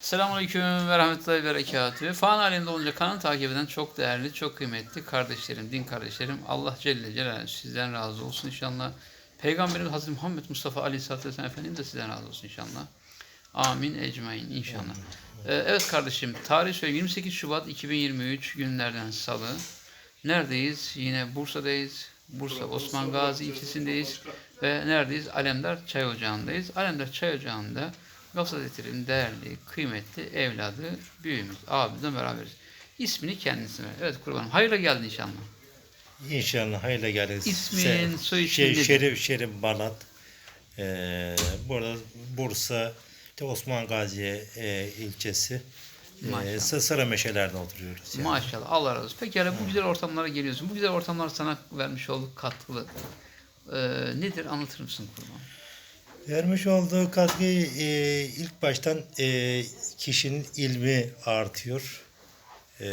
Selamünaleyküm ve rahmetullahi ve berekatühü. Fan aleminde olunca kanal takip eden çok değerli, çok kıymetli kardeşlerim, din kardeşlerim. Allah Celle Celaluhu sizden razı olsun inşallah. Peygamberimiz Hazreti Muhammed Mustafa Aleyhisselatü Vesselam Efendimiz de sizden razı olsun inşallah. Amin ecmain inşallah. Ee, evet kardeşim, tarih söyle 28 Şubat 2023 günlerden salı. Neredeyiz? Yine Bursa'dayız. Bursa Osman Gazi ilçesindeyiz. Ve neredeyiz? Alemdar Çay Ocağı'ndayız. Alemdar Çay Ocağı'nda Gavs Hazretleri'nin değerli, kıymetli evladı, büyüğümüz, abimizle beraberiz. İsmini kendisi ver. Evet kurbanım. Hayırla geldin inşallah. İnşallah hayırlı geldiniz. İsmin, soy ismin şey, nedir? Şerif Şerif Balat. Ee, burada Bursa işte Osman Gazi e, ilçesi. Maşallah. E, Sıra Meşeler'de oturuyoruz. yani. Maşallah. Allah razı olsun. Peki bu güzel ortamlara geliyorsun. Bu güzel ortamlar sana vermiş olduk katkılı. Ee, nedir? Anlatır mısın kurban? Vermiş olduğu katkı e, ilk baştan e, kişinin ilmi artıyor. E,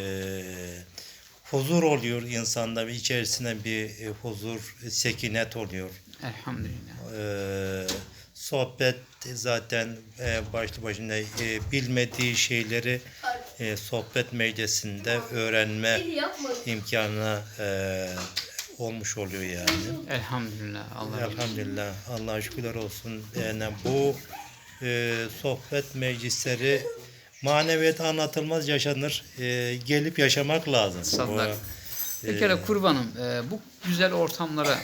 huzur oluyor insanda ve içerisine bir e, huzur, sekinet oluyor. Elhamdülillah. Ee, sohbet zaten e, başlı başına e, bilmediği şeyleri e, sohbet meclisinde öğrenme imkanına e, olmuş oluyor yani. Elhamdülillah. Allah. Elhamdülillah. Allah'a şükürler olsun. Yani bu e, sohbet meclisleri maneviyat anlatılmaz yaşanır. E, gelip yaşamak lazım. Sallar. Bu, Peki hele kurbanım e, bu güzel ortamlara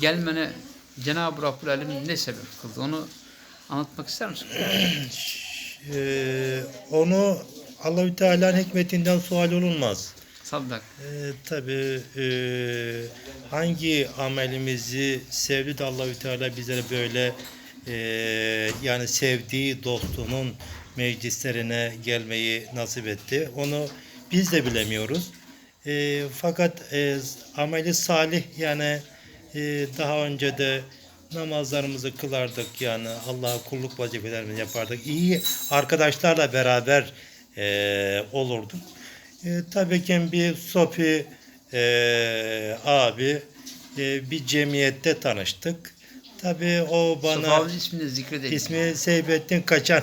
gelmene Cenab-ı Rabbül Alemin ne sebep kıldı? Onu anlatmak ister misin? e, onu Allahü Teala'nın hikmetinden sual olunmaz. Saddak. E, tabii e, hangi amelimizi sevdi de Allahü Teala bizlere böyle e, yani sevdiği dostunun meclislerine gelmeyi nasip etti. Onu biz de bilemiyoruz. E, fakat e, ameli salih yani e, daha önce de namazlarımızı kılardık yani Allah'a kulluk vazifelerimizi yapardık. İyi arkadaşlarla beraber e, olurduk. E, tabii ki bir Sofi e, abi e, bir cemiyette tanıştık. Tabii o bana Sofa'nın ismini zikredelim. ismi Seyfettin Kaçan.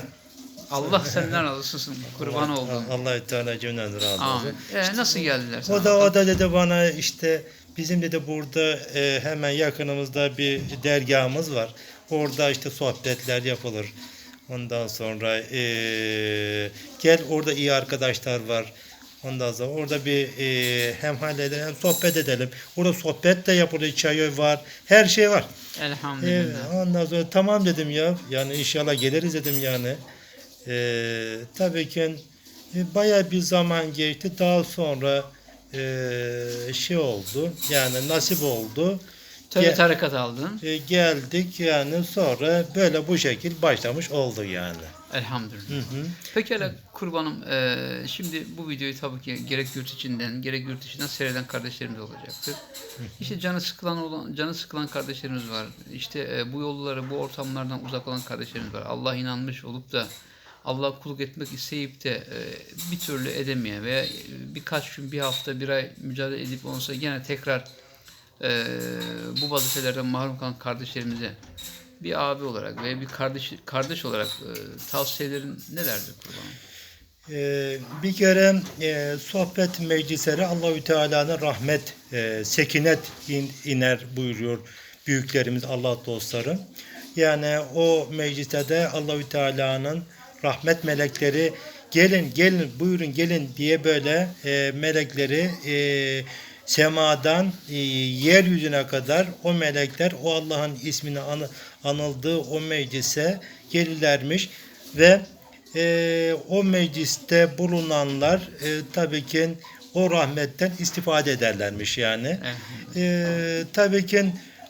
Allah senden razı olsun. Kurban oldum. Allah-u Teala cümleden razı olsun. Amin. E, nasıl geldiler sana? O da o da dedi bana işte bizim dedi burada e, hemen yakınımızda bir dergahımız var. Orada işte sohbetler yapılır. Ondan sonra e, gel orada iyi arkadaşlar var. Ondan sonra orada bir e, hem halledelim hem sohbet edelim. Orada sohbet de yapılıyor, çay var, her şey var. Elhamdülillah. ondan sonra tamam dedim ya. Yani inşallah geliriz dedim yani. Ee, tabii ki e, bayağı bir zaman geçti. Daha sonra e, şey oldu. Yani nasip oldu. Tövbe Gel- tarikat aldın. E, geldik yani sonra böyle bu şekil başlamış oldu yani. Elhamdülillah. Hı hı. Peki hele kurbanım e, şimdi bu videoyu tabii ki gerek yurt içinden gerek yurt dışından seyreden kardeşlerimiz olacaktır. İşte canı sıkılan olan canı sıkılan kardeşlerimiz var. İşte e, bu yolları bu ortamlardan uzak olan kardeşlerimiz var. Allah inanmış olup da Allah kulluk etmek isteyip de e, bir türlü edemeyen veya birkaç gün bir hafta bir ay mücadele edip olsa gene tekrar e, bu vazifelerden mahrum kalan kardeşlerimize bir abi olarak veya bir kardeş kardeş olarak e, tavsiyelerin nelerdir kurbanım? Ee, bir kere e, sohbet meclisleri Allahü Teala'nın rahmet, e, sekinet in- iner buyuruyor büyüklerimiz Allah dostları. Yani o mecliste de Allahü Teala'nın rahmet melekleri gelin gelin buyurun gelin diye böyle e, melekleri e, semadan e, yeryüzüne kadar o melekler o Allah'ın ismini anı- anıldığı o meclise gelirlermiş ve e, o mecliste bulunanlar e, tabii ki o rahmetten istifade ederlermiş yani. E, tabii ki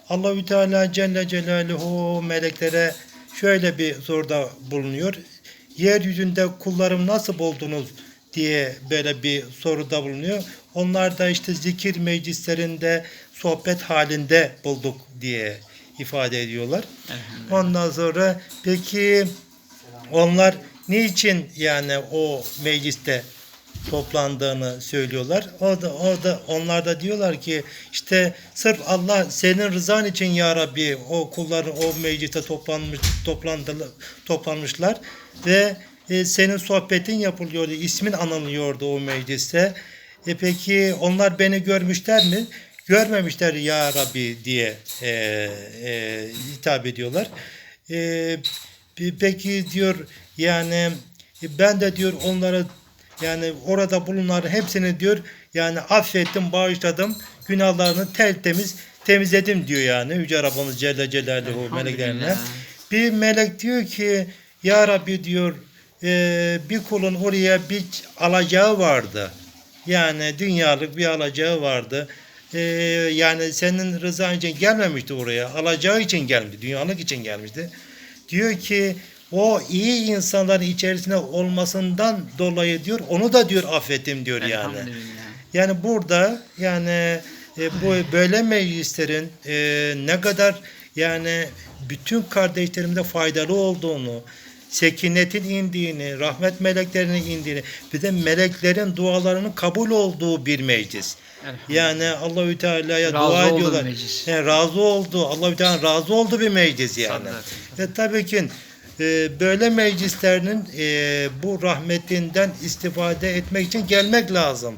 Allahü Teala Celle Celaluhu meleklere şöyle bir soruda bulunuyor. Yeryüzünde kullarım nasıl buldunuz diye böyle bir soruda bulunuyor. Onlar da işte zikir meclislerinde sohbet halinde bulduk diye ifade ediyorlar. Ondan sonra peki onlar niçin yani o mecliste toplandığını söylüyorlar. O da, o da onlar da diyorlar ki işte sırf Allah senin rızan için ya Rabbi o kulların o mecliste toplanmış toplandı toplanmışlar ve e, senin sohbetin yapılıyordu, ismin anılıyordu o mecliste. E peki onlar beni görmüşler mi? Görmemişler ya Rabbi diye e, e, hitap ediyorlar. E, pe- peki diyor yani e, ben de diyor onlara yani orada bulunanların hepsini diyor yani affettim, bağışladım, günahlarını tertemiz temizledim diyor yani Yüce Rabbimiz Celle Celaluhu meleklerine. Bir melek diyor ki Ya Rabbi diyor e, bir kulun oraya bir alacağı vardı. Yani dünyalık bir alacağı vardı. E, yani senin rızan için gelmemişti oraya. Alacağı için gelmişti. Dünyalık için gelmişti. Diyor ki o iyi insanların içerisinde olmasından dolayı diyor onu da diyor affettim diyor yani. Yani burada yani e, bu böyle meclislerin e, ne kadar yani bütün kardeşlerimize faydalı olduğunu, sekinetin indiğini, rahmet meleklerinin indiğini, bir de meleklerin dualarının kabul olduğu bir meclis. Yani Allahü Teala'ya dua ediyorlar. meclis. Yani razı oldu. Allahü Teala razı oldu bir meclis yani. Tabii. Ve tabii ki e, böyle meclislerinin e, bu rahmetinden istifade etmek için gelmek lazım.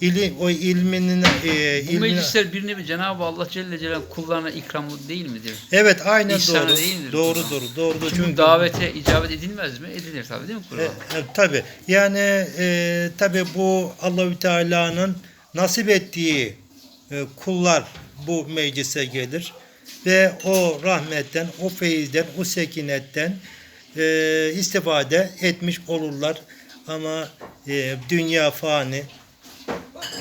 İli, o ilminin e, Bu ilmine- meclisler bir nevi Cenab-ı Allah Celle Celaluhu kullarına ikramı değil midir? Evet aynen İhsanı doğru. değil midir Doğrudur. Doğrudur. Çünkü davete icabet edilmez mi? Edilir tabii değil mi E, Kurban? e, tabii. Yani e, tabii bu Allahü Teala'nın nasip ettiği e, kullar bu meclise gelir ve o rahmetten, o feyizden, o sekinetten e, istifade etmiş olurlar. Ama e, dünya fani.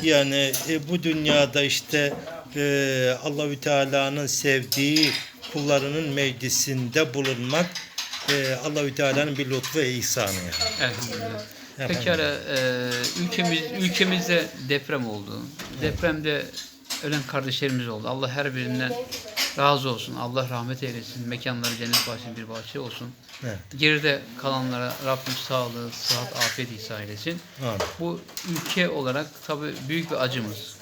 Yani e, bu dünyada işte e, Allahü Teala'nın sevdiği kullarının meclisinde bulunmak e, Allahü Teala'nın bir lütfu ve ihsanı yani. Elhamdülillah. Pekala e, ülkemiz ülkemizde deprem oldu. Depremde ölen kardeşlerimiz oldu. Allah her birinden razı olsun. Allah rahmet eylesin. Mekanları cennet bahçesi bir bahçe olsun. Evet. Geride kalanlara Rabbim sağlığı, sıhhat, afiyet ihsan eylesin. Amin. Bu ülke olarak tabii büyük bir acımız.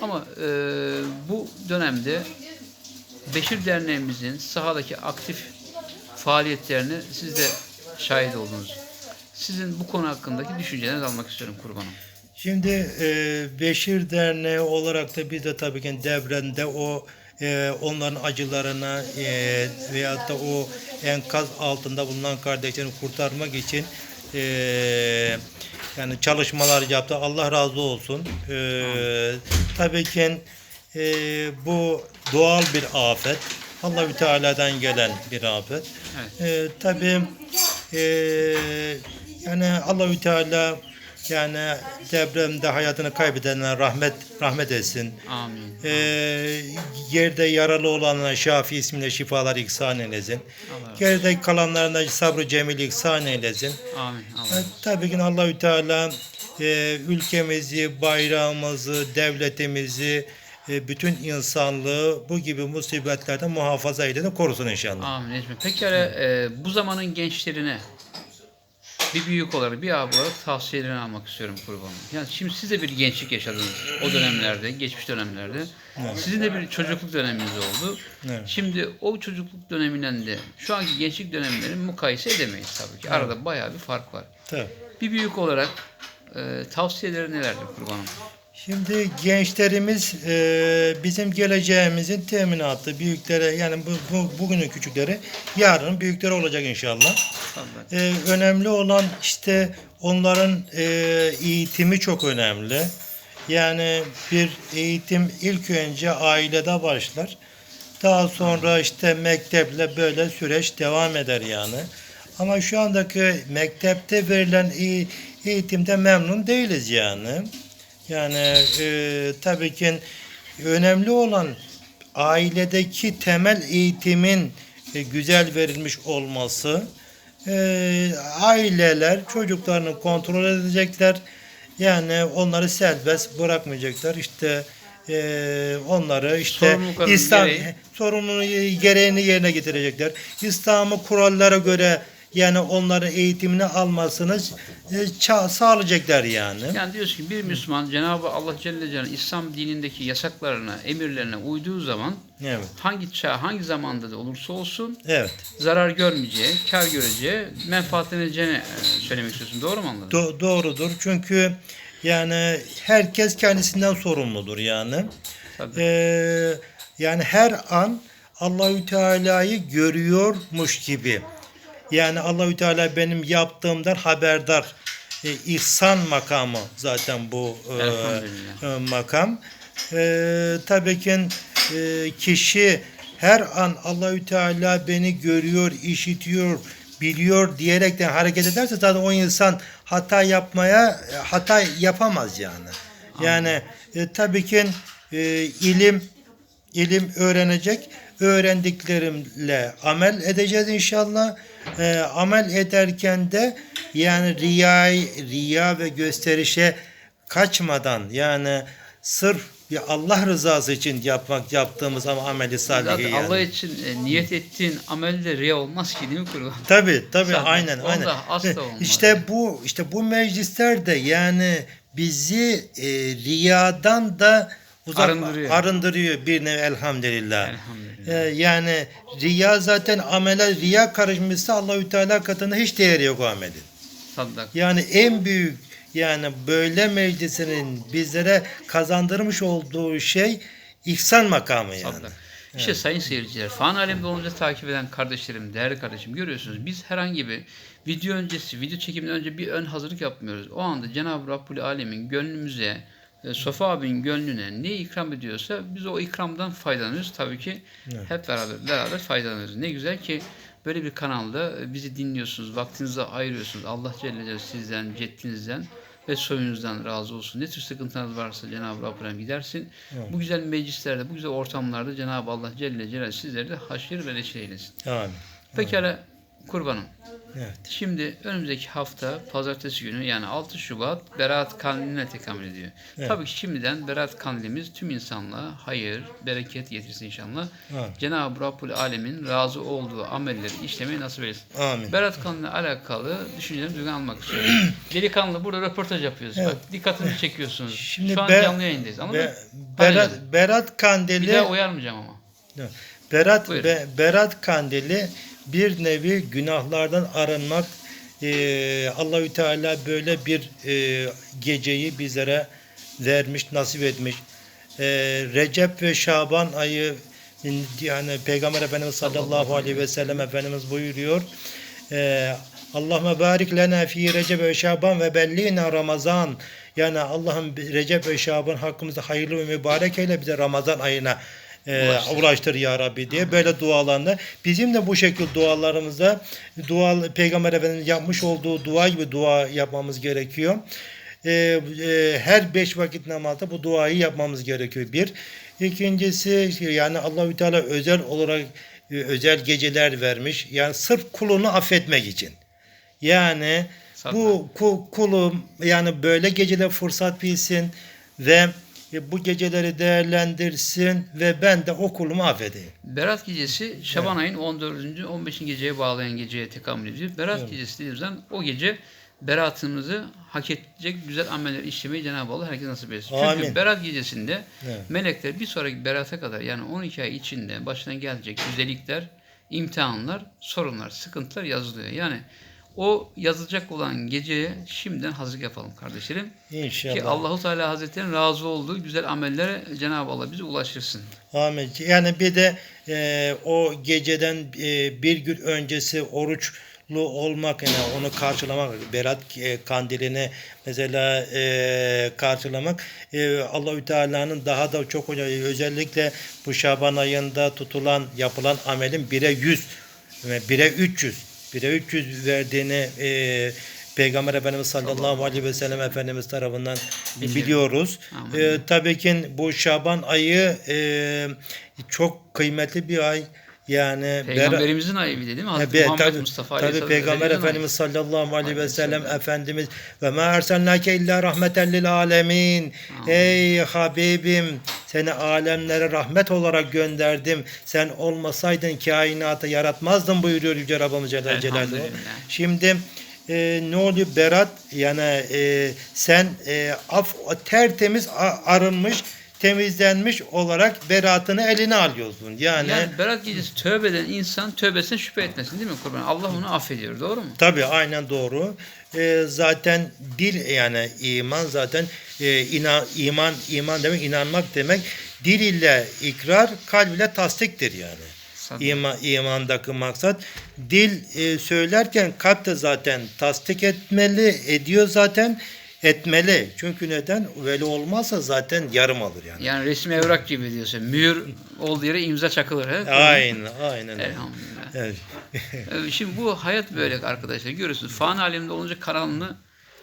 Ama e, bu dönemde Beşir Derneğimizin sahadaki aktif faaliyetlerini siz de şahit oldunuz. Sizin bu konu hakkındaki düşüncelerinizi almak istiyorum kurbanım. Şimdi e, Beşir Derneği olarak da biz de tabii ki devrende o e, onların acılarına e, veyahut da o enkaz altında bulunan kardeşlerini kurtarmak için e, yani çalışmalar yaptı. Allah razı olsun. E, tabii ki e, bu doğal bir afet. Allahü Teala'dan gelen bir afet. Evet. E, tabii e, yani Allahü Teala yani depremde hayatını kaybedenlere rahmet rahmet etsin. Amin. E, yerde yaralı olanlara Şafi isminde şifalar ihsan eylesin. Geride kalanlarına sabrı cemil ihsan eylesin. Amin. Allah E, razı olsun. tabii ki Allahü Teala e, ülkemizi, bayrağımızı, devletimizi, e, bütün insanlığı bu gibi musibetlerden muhafaza eylesin, korusun inşallah. Amin. Pekala e, bu zamanın gençlerine bir büyük olarak, bir abi olarak tavsiyelerini almak istiyorum kurbanım. Yani şimdi siz de bir gençlik yaşadınız o dönemlerde, geçmiş dönemlerde. Sizin de bir çocukluk döneminiz oldu. Evet. Şimdi o çocukluk döneminden de şu anki gençlik dönemlerini mukayese edemeyiz tabii ki. Arada bayağı bir fark var. Tabii. Bir büyük olarak e, tavsiyeleri nelerdir kurbanım? Şimdi gençlerimiz e, bizim geleceğimizin teminatı, büyüklere yani bu, bu bugünün küçükleri yarın büyükleri olacak inşallah. E, önemli olan işte onların e, eğitimi çok önemli. Yani bir eğitim ilk önce ailede başlar. Daha sonra işte mekteple böyle süreç devam eder yani. Ama şu andaki mektepte verilen eğ- eğitimde memnun değiliz yani. Yani e, tabii ki önemli olan ailedeki temel eğitimin e, güzel verilmiş olması. E, aileler çocuklarını kontrol edecekler. Yani onları serbest bırakmayacaklar. İşte e, onları işte İslam gereği. sorumluluğu gereğini yerine getirecekler. İslam'ı kurallara göre yani onların eğitimini almasını e, sağlayacaklar yani. Yani diyorsun ki bir Müslüman Cenab-ı Allah Celle Celaluhu İslam dinindeki yasaklarına, emirlerine uyduğu zaman Evet. hangi çağ, hangi zamanda da olursa olsun Evet. zarar görmeyeceği, kar göreceği, menfaatleneceğini e, söylemek istiyorsun. Doğru mu anladım? Do- doğrudur. Çünkü yani herkes kendisinden sorumludur yani. Tabii. Ee, yani her an Allahü Teala'yı görüyormuş gibi. Yani Allahü Teala benim yaptığımdan haberdar. Ee, ihsan makamı zaten bu e, e, makam. Ee, tabii ki e, kişi her an Allahü Teala beni görüyor, işitiyor, biliyor diyerekten hareket ederse zaten o insan hata yapmaya e, hata yapamaz yani. Yani e, tabii ki e, ilim ilim öğrenecek. Öğrendiklerimle amel edeceğiz inşallah. E, amel ederken de yani riya, riya ve gösterişe kaçmadan yani sırf bir Allah rızası için yapmak yaptığımız ama ameli Zaten yani. Allah için e, niyet ettiğin amelde riya olmaz ki değil mi kurban? Tabi tabi aynen onda aynen. asla olmaz. İşte bu işte bu meclisler de yani bizi e, riyadan da uzak Arındırıyor. arındırıyor bir nevi elhamdülillah. Elhamdülillah. E, yani riya zaten amele riya karışmışsa Allahü Teala katında hiç değeri yok o amelin. Saddak. Yani en büyük yani böyle meclisinin bizlere kazandırmış olduğu şey ihsan makamı yani. Saddak. İşte sayın seyirciler, fan alemde olunca takip eden kardeşlerim, değerli kardeşim görüyorsunuz. Biz herhangi bir video öncesi, video çekiminden önce bir ön hazırlık yapmıyoruz. O anda Cenab-ı Rabbül Alemin gönlümüze, Sofa abinin gönlüne ne ikram ediyorsa biz o ikramdan faydalanıyoruz. Tabii ki hep beraber beraber faydalanıyoruz. Ne güzel ki böyle bir kanalda e, bizi dinliyorsunuz, vaktinizi ayırıyorsunuz. Allah Celle Celaluhu sizden, ceddinizden ve soyunuzdan razı olsun. Ne tür sıkıntınız varsa Cenab-ı Rabbim gidersin. Bu güzel meclislerde, bu güzel ortamlarda Cenab-ı Allah Celle Celaluhu sizleri de haşir ve neşir eylesin. Amin. Pekala kurbanım. Evet. Şimdi önümüzdeki hafta pazartesi günü yani 6 Şubat Berat Kandili'ne tekamül ediyor. Evet. Tabii ki şimdiden Berat Kandilimiz tüm insanlığa hayır, bereket getirsin inşallah. Amin. Cenab-ı Rabbül Alemin razı olduğu amelleri işlemeyi nasip etsin. Amin. Berat Kandili'yle alakalı düşüncelerimi duygu almak istiyorum. Delikanlı burada röportaj yapıyoruz. Evet. Bak dikkatimi çekiyorsunuz. Şimdi Şu an Be- canlı yayındayız. Anladın Be-? Berat. Berat Bir Kandili daha uyarmayacağım ama. Berat Buyurun. Be- Berat Kandili bir nevi günahlardan arınmak e, Allahü Teala böyle bir e, geceyi bizlere vermiş, nasip etmiş. E, Recep ve Şaban ayı yani Peygamber Efendimiz sallallahu aleyhi ve sellem Efendimiz buyuruyor. E, Allahümme barik lena fi Recep ve Şaban ve bellina Ramazan. Yani Allah'ım Recep ve Şaban hakkımızda hayırlı ve mübarek eyle bize Ramazan ayına e, ulaştır ya Rabbi diye böyle dualarında bizim de bu şekilde dualarımızda dua Peygamber Efendimiz yapmış olduğu dua gibi dua yapmamız gerekiyor. E, e, her beş vakit namazda bu duayı yapmamız gerekiyor. Bir. İkincisi yani Allahü Teala özel olarak e, özel geceler vermiş. Yani sırf kulunu affetmek için. Yani bu ku- kulum yani böyle geceler fırsat bilsin ve bu geceleri değerlendirsin ve ben de o kulumu affedeyim. Berat gecesi Şaban ayın 14. 15. geceye bağlayan geceye tekamül ediyor. Berat gecesi dediğimiz zaman o gece beratımızı hak edecek güzel ameller işlemeyi Cenab-ı Allah herkese nasip etsin. Amin. Çünkü berat gecesinde Evet. melekler bir sonraki berata kadar yani 12 ay içinde başına gelecek güzellikler, imtihanlar, sorunlar, sıkıntılar yazılıyor. Yani o yazılacak olan geceye şimdiden hazırlık yapalım kardeşlerim. İnşallah. Ki Allahu Teala Hazretleri'nin razı olduğu güzel amellere Cenab-ı Allah bizi ulaştırsın. Amin. Yani bir de e, o geceden e, bir gün öncesi oruçlu olmak yani onu karşılamak Berat e, kandilini mesela e, karşılamak e, Allahü Teala'nın daha da çok özellikle bu Şaban ayında tutulan yapılan amelin bire 100 ve bire 300 bire 300 verdiğini e, Peygamber Efendimiz sallallahu aleyhi ve sellem Efendimiz tarafından Biliyorum. biliyoruz. Amin. E, tabii ki bu Şaban ayı e, çok kıymetli bir ay. Yani Peygamberimizin ayı bir de değil mi? Hazreti Muhammed tabii, Mustafa tabii Peygamber Efendimiz sallallahu aleyhi ve sellem. Efendimiz ve ma erselnake illa rahmeten lil alemin. Ey Habibim seni alemlere rahmet olarak gönderdim. Sen olmasaydın kainatı yaratmazdın buyuruyor Yüce Rabbimiz Celle Celaluhu. Şimdi e, ne oluyor Berat yani e, sen e, af tertemiz arınmış temizlenmiş olarak beratını eline alıyorsun. Yani, Yani Berat gecesi tövbe eden insan tövbesine şüphe etmesin değil mi kurban? Allah onu affediyor doğru mu? Tabii aynen doğru. Ee, zaten dil yani iman zaten e, inan, iman iman demek inanmak demek. Dil ile ikrar, kalb ile tasdiktir yani. İman, imandaki maksat dil e, söylerken kalp de zaten tasdik etmeli, ediyor zaten etmeli. Çünkü neden? Öyle olmazsa zaten yarım alır yani. Yani resmi evrak gibi diyorsun. Mühür olduğu yere imza çakılır. He? Aynen, aynen. Elhamdülillah. Evet. Ee, Şimdi bu hayat böyle arkadaşlar. Görüyorsunuz. Fan aleminde olunca kanalını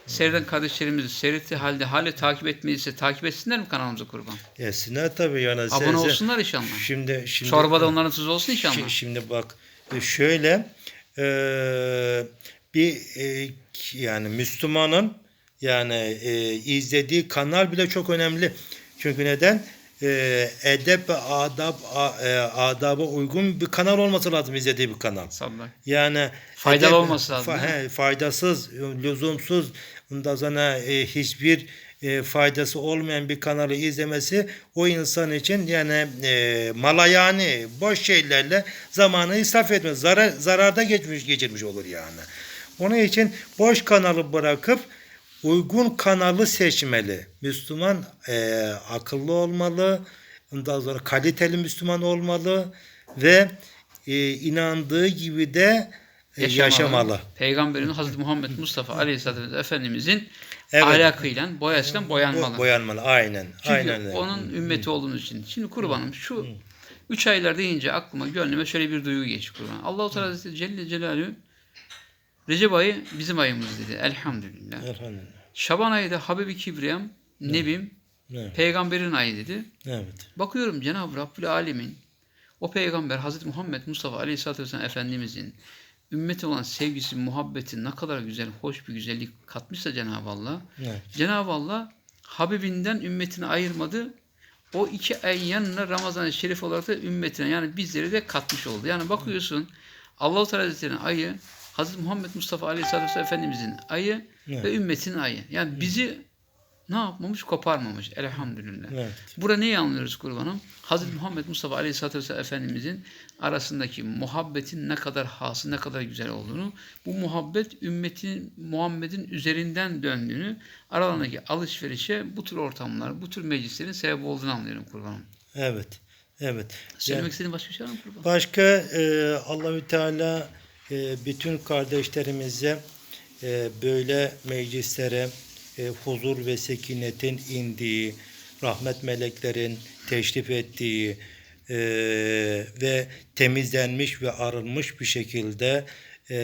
seyreden kardeşlerimizi seyrettiği halde hale takip etmediyse takip etsinler mi kanalımıza kurban? Yesinler tabii yani. Abone Sen- olsunlar inşallah. Şimdi, şimdi, Çorbada onların tuzu olsun inşallah. Şi- Şimdi bak e, şöyle e, bir e, yani Müslümanın yani e, izlediği kanal bile çok önemli. Çünkü neden? E, edep adab a- e, adaba uygun bir kanal olması lazım izlediği bir kanal. Sabah. Yani Faydalı olması lazım, fa- he, faydasız, lüzumsuz, ondan sonra e, hiçbir e, faydası olmayan bir kanalı izlemesi o insan için yani e, malayani boş şeylerle zamanı israf etmez. Zarar, zararda geçmiş geçirmiş olur yani. Onun için boş kanalı bırakıp uygun kanalı seçmeli. Müslüman e, akıllı olmalı, ondan sonra kaliteli Müslüman olmalı ve e, inandığı gibi de e, yaşamalı. Peygamberimiz Hazreti Muhammed Mustafa Aleyhisselatü Vesselam Efendimizin Evet. ahlakıyla, boyasıyla boyanmalı. Boyanmalı. Aynen. Çünkü aynen. onun ümmeti olduğumuz için. Şimdi kurbanım şu üç aylar deyince aklıma gönlüme şöyle bir duygu geçti kurban. Allah-u Teala Celle Celaluhu Recep ayı bizim ayımız dedi. Elhamdülillah. Elhamdülillah. Şaban ayı da Habibi Kibriyam, Nebim, Evet. peygamberin ayı dedi. Evet. Bakıyorum Cenab-ı Rabbül Alemin o peygamber Hazreti Muhammed Mustafa Aleyhisselatü Vesselam Efendimizin ümmeti olan sevgisi, muhabbeti ne kadar güzel, hoş bir güzellik katmışsa Cenab-ı Allah. Evet. Cenab-ı Allah Habibinden ümmetini ayırmadı. O iki ay yanına Ramazan-ı Şerif olarak da ümmetine yani bizleri de katmış oldu. Yani bakıyorsun Allah-u Teala Hazretleri'nin ayı Hazreti Muhammed Mustafa Aleyhisselatü Vesselam Efendimizin ayı Evet. ve ümmetin ayı. Yani bizi ne yapmamış? Koparmamış. Elhamdülillah. Evet. Burada neyi anlıyoruz kurbanım? Hazreti Muhammed Mustafa Aleyhisselatü Vesselam Efendimizin arasındaki muhabbetin ne kadar hasıl, ne kadar güzel olduğunu, bu muhabbet ümmetin Muhammed'in üzerinden döndüğünü, aralarındaki alışverişe bu tür ortamlar, bu tür meclislerin sebep olduğunu anlıyorum kurbanım. Evet. Evet. Söylemek istediğin başka bir şey var mı kurbanım? Başka e, Allahü Teala bütün kardeşlerimize e, böyle meclislere e, huzur ve sekinetin indiği, rahmet meleklerin teşrif ettiği e, ve temizlenmiş ve arınmış bir şekilde e,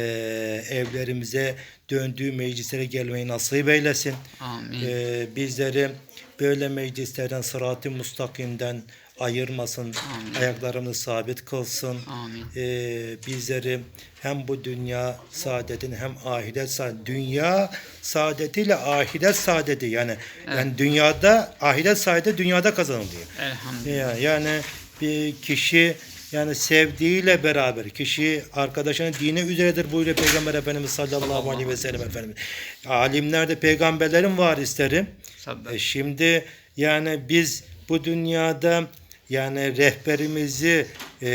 evlerimize döndüğü meclislere gelmeyi nasip eylesin. Amin. Ee, bizleri böyle meclislerden sırat-ı mustakimden ayırmasın. Amin. Ayaklarımızı sabit kılsın. Amin. Ee, bizleri hem bu dünya saadetini hem ahiret saadeti. Dünya saadetiyle ahiret saadeti yani yani dünyada ahiret saadeti dünyada kazanılıyor. Elhamdülillah. Ya- Yani bir kişi yani sevdiğiyle beraber kişi arkadaşının dini üzeredir buyuruyor Peygamber Efendimiz sallallahu aleyhi ve sellem Efendimiz. Alimler de peygamberlerin varisleri. E şimdi yani biz bu dünyada yani rehberimizi e,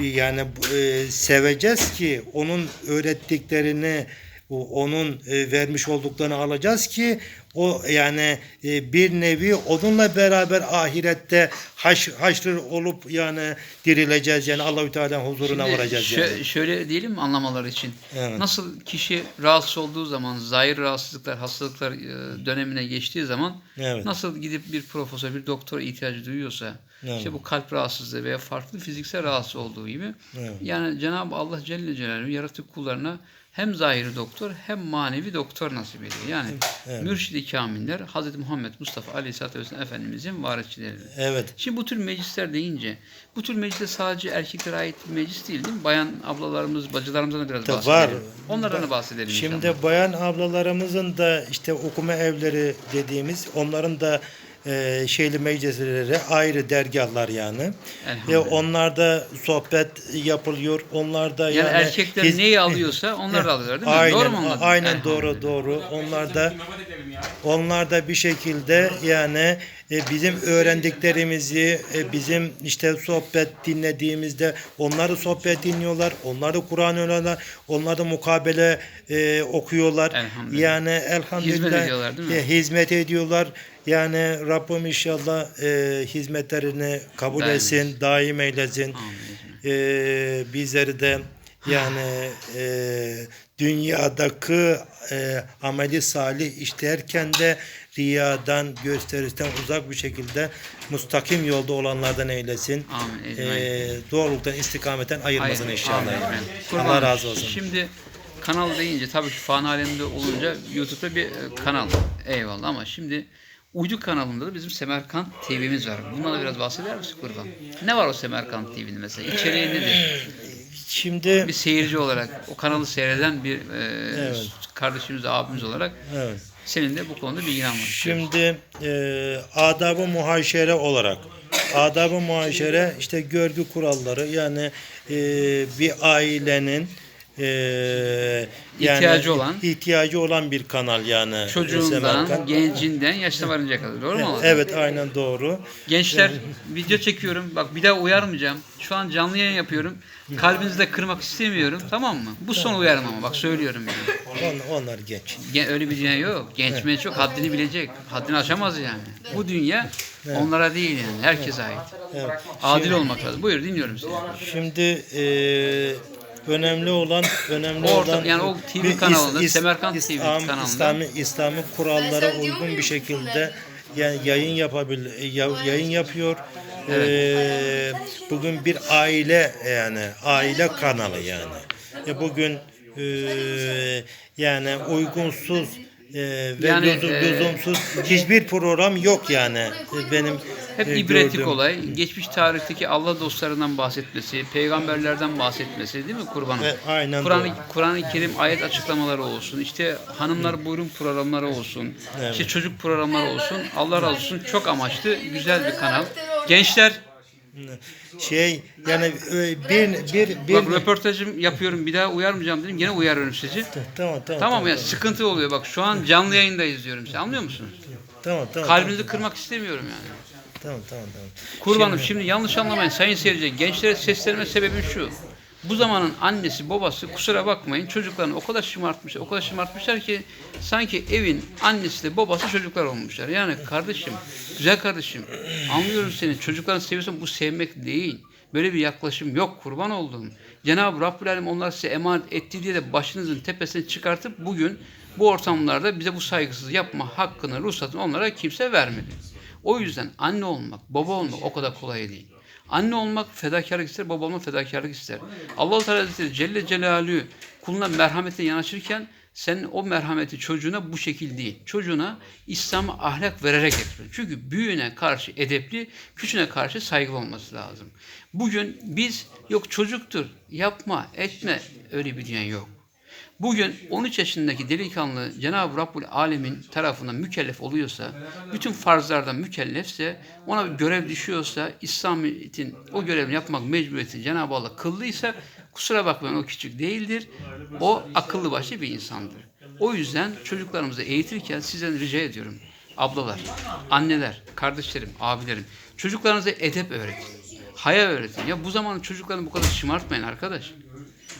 yani e, seveceğiz ki onun öğrettiklerini onun e, vermiş olduklarını alacağız ki o yani e, bir nevi onunla beraber ahirette haş, haşr olup yani dirileceğiz yani Allahü Teala'nın huzuruna Şimdi varacağız şö- yani. Şöyle diyelim mi anlamaları için? Evet. Nasıl kişi rahatsız olduğu zaman, zahir rahatsızlıklar, hastalıklar e, dönemine geçtiği zaman Evet. nasıl gidip bir profesör, bir doktora ihtiyacı duyuyorsa, Evet. işte bu kalp rahatsızlığı veya farklı fiziksel rahatsız olduğu gibi, Evet. yani Cenab-ı Allah Celle Celaluhu yaratık kullarına hem zahiri doktor hem manevi doktor nasip ediyor. Yani Evet. mürşid-i kamiller Hz. Muhammed Mustafa Aleyhisselatü Vesselam Efendimizin varisçileridir. Evet. Şimdi bu tür meclisler deyince, bu tür meclisler sadece erkeklere ait bir meclis değil değil mi? Bayan ablalarımız, bacılarımızdan da biraz Da bahsedelim. var. Onlardan da bahsedelim Şimdi inşallah. bayan ablalarımızın da işte okuma evleri dediğimiz onların da e, şeyli meclisleri ayrı dergahlar yani. Ve onlarda sohbet yapılıyor. Onlarda Yani, yani, erkekler hiz- neyi alıyorsa onlar da alıyorlar değil mi? Aynen, Doğru mu anladım? aynen doğru doğru. Onlar da onlar da bir şekilde yani bizim öğrendiklerimizi e, bizim işte sohbet dinlediğimizde onlar da sohbet dinliyorlar. Onlar da Kur'an öğreniyorlar. Onlar da mukabele e, okuyorlar. Elhamdülillah. Yani elhamdülillah Hizmet ediyorlar, değil mi? e, hizmet ediyorlar. Yani Rabbim inşallah e, hizmetlerini kabul Daim etsin, daim eylesin. E, bizleri de yani e, dünyadaki e, ameli salih işlerken de riyadan, gösterişten uzak bir şekilde mustakim yolda olanlardan eylesin. Amin. E, Ecmaîn. doğrultudan, istikametten ayırmasın Hayır, inşallah. amin, amin. Allah Kurban. razı olsun. Şimdi kanal deyince tabii ki fan aleminde olunca YouTube'da bir e, kanal. Eyvallah ama şimdi Uydu kanalında da bizim Semerkant TV'miz var. Bundan da biraz bahseder misin Kurban? Ne var o Semerkant TV'nin mesela? İçeriği nedir? Şimdi Bir seyirci olarak, o kanalı seyreden bir e, Evet. kardeşimiz, abimiz olarak evet. Senin de bu konuda bilgin almak. Şimdi e, adab-ı muhaşere olarak adab-ı muhaşere işte görgü kuralları yani e, bir ailenin e, yani İhtiyacı olan- ihtiyacı olan bir kanal yani Çocuğundan, Semerkant. gencinden, yaşına varıncaya kadar. Doğru mu? Evet aynen doğru. Gençler video çekiyorum. Bak bir daha uyarmayacağım. Şu an canlı yayın yapıyorum. Kalbinizi de kırmak istemiyorum. Tamam mı? Bu son uyarım ama bak söylüyorum yani. On- onlar genç. Gen- öyle bir dünya yok. Genç evet. çok haddini bilecek. Haddini aşamaz yani. Bu dünya onlara değil yani. Herkese ait. Evet. Adil olmak lazım. Buyur dinliyorum seni. Şimdi e, önemli olan önemli Orta- olan yani o TV bir is- kanalında, is- Semerkant TV İslam, kanalında. İslami, İslami kurallara uygun bir şekilde yani yayın yapabil ya- yayın yapıyor. Ee, bugün bir aile yani aile kanalı yani. E bugün e, yani uygunsuz e, ve Yani, lüzum- e, lüzumsuz hiçbir program yok yani. E, Benim Hep e, ibretlik gördüğüm- olay. Geçmiş tarihteki Allah dostlarından bahsetmesi, peygamberlerden bahsetmesi değil mi kurbanım? Evet, aynen. Kur'an-ı Kerim ayet açıklamaları olsun. işte hanımlar buyurun programları olsun. Evet. işte çocuk programları olsun. Allah razı olsun. Çok amaçlı, güzel bir kanal. Gençler şey yani e, bir bir bir bak röportajım yapıyorum. Bir daha uyarmayacağım dedim. Gene uyarıyorum sizi. Tamam tamam. Tamam ya sıkıntı oluyor. Bak şu an canlı yayındayız diyorum size. Anlıyor musunuz? Tamam tamam. Kalbinizi kırmak istemiyorum yani. Tamam tamam tamam. Kurbanım şimdi yanlış anlamayın sayın seyirciler. Gençlere seslenme sebebim şu. Bu zamanın annesi babası kusura bakmayın çocuklarını o kadar şımartmışlar, o kadar şımartmışlar ki sanki evin annesi de babası çocuklar olmuşlar. Yani kardeşim, güzel kardeşim anlıyorum seni çocuklarını seviyorsan bu sevmek değil. Böyle bir yaklaşım yok kurban olduğum. Cenab-ı Rabbül Alem onlar size emanet etti diye de başınızın tepesine çıkartıp bugün bu ortamlarda bize bu saygısız yapma hakkını, ruhsatını onlara kimse vermedi. O yüzden anne olmak, baba olmak o kadar kolay değil. Anne olmak fedakarlık ister, baba olmak fedakarlık ister. Allah Teala Hazretleri Celle Celaluhu kuluna merhamete yanaşırken sen o merhameti çocuğuna bu şekil değil. Çocuğuna İslam ahlak vererek yapıyor. Çünkü büyüğüne karşı edepli, küçüğüne karşı saygılı olması lazım. Bugün biz yok çocuktur, yapma, etme öyle bir dünya yok. Bugün 13 yaşındaki delikanlı Cenab-ı Rabbul Alemin tarafından mükellef oluyorsa, bütün farzlardan mükellefse, ona bir görev düşüyorsa, İslamiyet'in o görevini yapmak mecburiyeti Cenab-ı Allah kıldıysa, kusura bakmayın o küçük değildir, o akıllı başlı bir insandır. O yüzden çocuklarımızı eğitirken sizden rica ediyorum, ablalar, anneler, kardeşlerim, abilerim, çocuklarınıza edep öğretin, haya öğretin. Ya bu zamanın çocuklarını bu kadar şımartmayın arkadaş.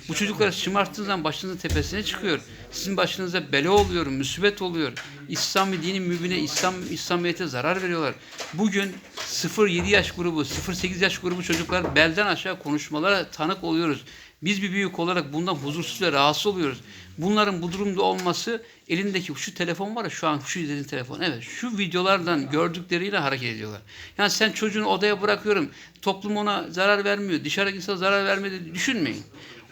Bu çocukları şımarttığınız zaman başınızın tepesine çıkıyor. Sizin başınıza bela oluyor, musibet oluyor. İslam ve dini mübine, İslam, İslamiyet'e zarar veriyorlar. Bugün 0-7 yaş grubu, 0-8 yaş grubu çocuklar belden aşağı konuşmalara tanık oluyoruz. Biz bir büyük olarak bundan huzursuz ve rahatsız oluyoruz. Bunların bu durumda olması elindeki şu telefon var ya şu an şu izlediğin telefon. Evet şu videolardan gördükleriyle hareket ediyorlar. Yani sen çocuğunu odaya bırakıyorum. Toplum ona zarar vermiyor. Dışarı insan zarar vermedi düşünmeyin.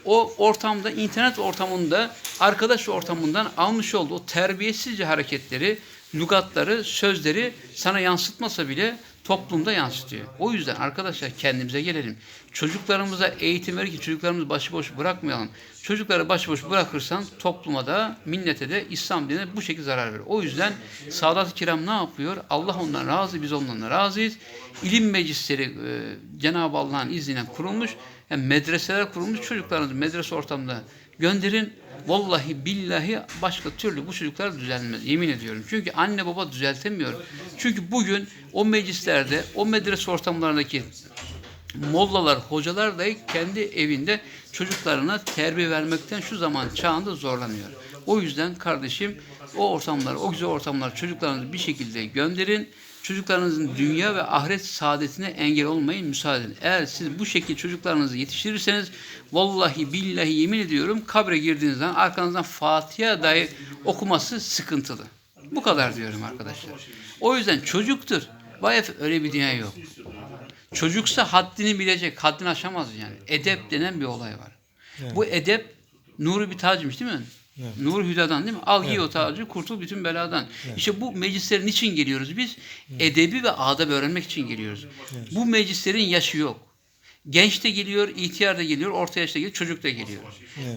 O ortamda, internet ortamında, arkadaş ortamından almış olduğu terbiyesizce hareketleri, lügatları, sözleri sana yansıtmasa bile toplumda yansıtıyor. O yüzden arkadaşlar kendimize gelelim. Çocuklarımıza eğitim verir ki çocuklarımızı başıboş bırakmayalım. Çocukları başıboş bırakırsan topluma da, millete de, İslam dinine bu şekilde zarar verir. O yüzden Sadat-ı Kiram ne yapıyor? Allah ondan razı, biz ondan razıyız. İlim meclisleri e, Cenab-ı Allah'ın izniyle kurulmuş. Yani medreseler kurulmuş. Çocuklarınızı medrese ortamında gönderin. Vallahi billahi başka türlü bu çocuklar düzelmez. Yemin ediyorum. Çünkü anne baba düzeltemiyor. Çünkü bugün o meclislerde, o medrese ortamlarındaki mollalar, hocalar dahi kendi evinde çocuklarına terbiye vermekten şu zaman çağında zorlanıyor. O yüzden kardeşim o ortamları, o güzel ortamları çocuklarınızı bir şekilde gönderin. Çocuklarınızın dünya ve ahiret saadetine engel olmayın, müsaade edin. Eğer siz bu şekilde çocuklarınızı yetiştirirseniz vallahi billahi yemin ediyorum kabre girdiğiniz zaman arkanızdan Fatiha dahi okuması sıkıntılı. Bu kadar diyorum arkadaşlar. O yüzden çocuktur. Vay öyle bir dünya yok. Çocuksa haddini bilecek, haddini aşamaz yani. Edep denen bir olay var. Bu edep nuru bir tacmış değil mi? Nur hüdadan değil mi? Al giy o tacı, kurtul bütün beladan. İşte bu meclislerin için geliyoruz biz? Edebi ve adabı öğrenmek için geliyoruz. Bu meclislerin yaşı yok. Genç de geliyor, ihtiyar da geliyor, orta yaşta geliyor, çocuk da geliyor.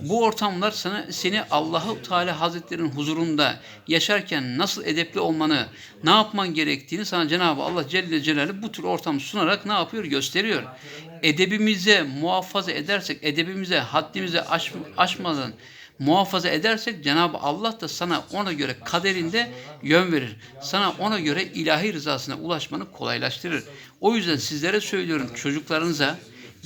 Bu ortamlar sana seni Allahu Teala Hazretlerinin huzurunda yaşarken nasıl edepli olmanı, ne yapman gerektiğini sana Cenab-ı Allah Celle Celaluhu bu tür ortam sunarak ne yapıyor? Gösteriyor. Edebimize muhafaza edersek, edebimize, haddimize aş, aşmadan muhafaza edersek Cenab-ı Allah da sana ona göre kaderinde yön verir. Sana ona göre ilahi rızasına ulaşmanı kolaylaştırır. O yüzden sizlere söylüyorum çocuklarınıza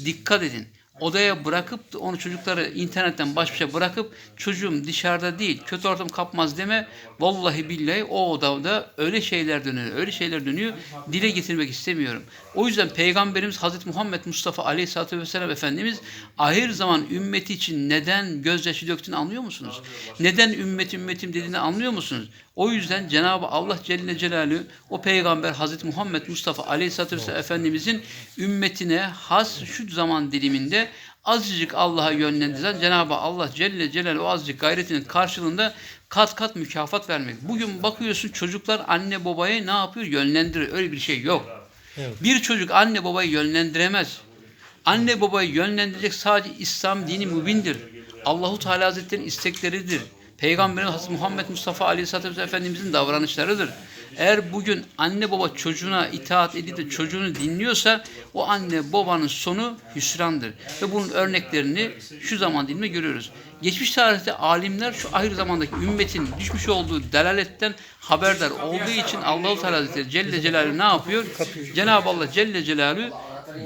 dikkat edin. Odaya bırakıp onu çocukları internetten baş başa bırakıp çocuğum dışarıda değil kötü ortam kapmaz deme. Vallahi billahi o odada öyle şeyler dönüyor, öyle şeyler dönüyor. Dile getirmek istemiyorum. O yüzden Peygamberimiz Hazreti Muhammed Mustafa Aleyhisselatü Vesselam Efendimiz ahir zaman ümmeti için neden gözyaşı döktüğünü anlıyor musunuz? Neden ümmet ümmetim dediğini anlıyor musunuz? O yüzden Cenab-ı Allah Celle Celaluhu o peygamber Hazreti Muhammed Mustafa Aleyhisselatü Vesselam Efendimizin ümmetine has şu zaman diliminde azıcık Allah'a yönlendiren Cenab-ı Allah Celle Celaluhu o azıcık gayretinin karşılığında kat kat mükafat vermek. Bugün bakıyorsun çocuklar anne babayı ne yapıyor? Yönlendiriyor. Öyle bir şey yok. Evet. Bir çocuk anne babayı yönlendiremez. Anne babayı yönlendirecek sadece İslam dini mübindir. Allahu Teala Hazretleri'nin istekleridir. Peygamberimiz Muhammed Mustafa Aleyhisselatü Vesselam Efendimizin davranışlarıdır. Eğer bugün anne baba çocuğuna itaat edip de çocuğunu dinliyorsa o anne babanın sonu hüsrandır. Ve bunun örneklerini şu zaman dilimde görüyoruz. Geçmiş tarihte alimler şu ahir zamandaki ümmetin düşmüş olduğu delaletten haberdar olduğu için Allahu Teala Celle Celaluhu ne yapıyor? Cenab-ı Allah Celle Celaluhu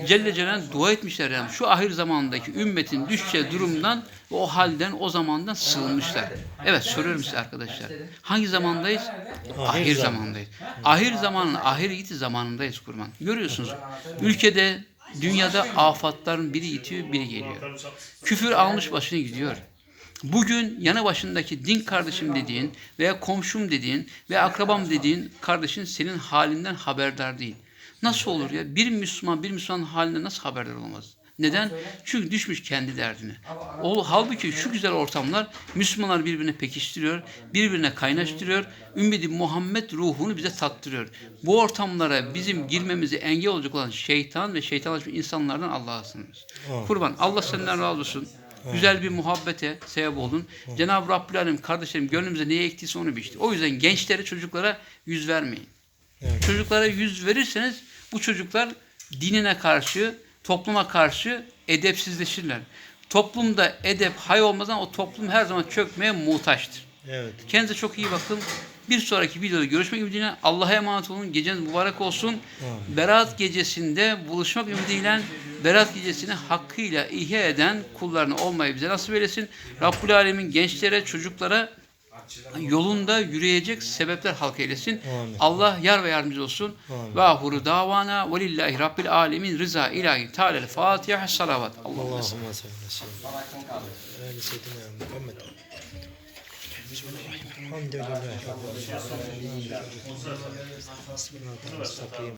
Celle Celaluhu dua etmişler yani şu ahir zamandaki ümmetin düşeceği durumdan ve o halden o zamandan sığınmışlar. Evet soruyorum size arkadaşlar. Hangi zamandayız? Ahir, zaman. zamandayız. Ahir zamanın ahir gitti zamanındayız kurban. Görüyorsunuz. Ülkede dünyada afatların biri yitiyor biri geliyor. Küfür almış başını gidiyor. Bugün yanı başındaki din kardeşim dediğin veya komşum dediğin veya akrabam dediğin kardeşin senin halinden haberdar değil. Nasıl olur ya? Bir Müslüman bir Müslümanın halinden nasıl haberdar olamaz? Neden? Çünkü düşmüş kendi derdine. O, halbuki şu güzel ortamlar Müslümanlar birbirine pekiştiriyor, birbirine kaynaştırıyor, ümmeti Muhammed ruhunu bize tattırıyor. Bu ortamlara bizim girmemize engel olacak olan şeytan ve şeytanlaşmış insanlardan Allah'a sığınırız. Kurban Allah senden razı olsun. Güzel bir muhabbete sebep oldun. Cenab-ı Rabbül Alem kardeşlerim gönlümüze neye ektiyse onu biçti. O yüzden gençlere çocuklara yüz vermeyin. Evet. Çocuklara yüz verirseniz bu çocuklar dinine karşı, topluma karşı edepsizleşirler. Toplumda edep, hay olmadan o toplum her zaman çökmeye muhtaçtır. Evet. Kendinize çok iyi bakın. Bir sonraki videoda görüşmek ümidiyle Allah'a emanet olun. Geceniz mübarek olsun. Berat gecesinde buluşmak ümidiyle Berat gecesini hakkıyla ihya eden kullarına olmayı bize nasip eylesin. Rabbül Alemin gençlere, çocuklara yolunda yürüyecek sebepler halk eylesin. Amin. Allah yar ve yardımcı olsun. Ve ahuru davana ve lillahi rabbil alemin rıza ilahi teala Fatiha salavat. Allahümme. Bismillahirrahmanirrahim. Elhamdülillahi Rabbil alemin. Bismillahirrahmanirrahim.